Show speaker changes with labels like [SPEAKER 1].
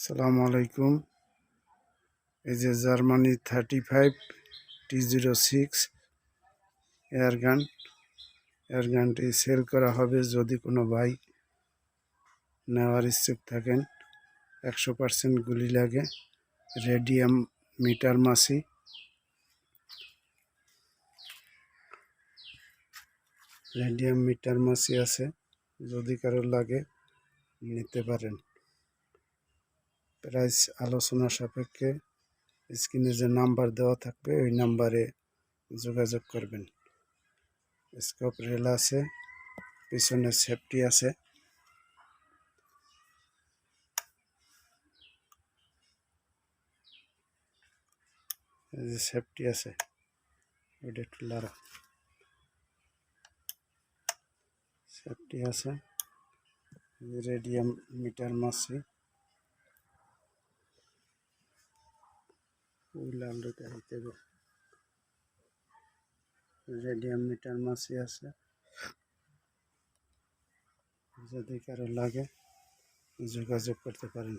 [SPEAKER 1] সালাম আলাইকুম। এই যে Germany thirty five T zero six airgun. এয়ারগানটি sell করা হবে যদি কোনো ভাই নেওয়ার ইচ্ছুক থাকেন। একশো পার্সেন্ট গুলি লাগে। রেডিয়াম মিটার মাসি। রেডিয়াম মিটার মাসি আছে। যদি কারোর লাগে নিতে পারেন। প্রাইস আলোচনা সাপেক্ষে স্ক্রিনে যে নাম্বার দেওয়া থাকবে, ওই নাম্বারে যোগাযোগ করবেন। স্কোপ রেল আছে, পিছনে সেফটি আছে। যে সেফটি আছে, ওইটা একটু লারা সেফটি আছে, রেডিয়াম মিটার মাসি। উইলান্ডটা হইতে হবে। রেডিয়াম মিটার মাসি আছে। যদি কারও লাগে যোগাযোগ করতে পারেন।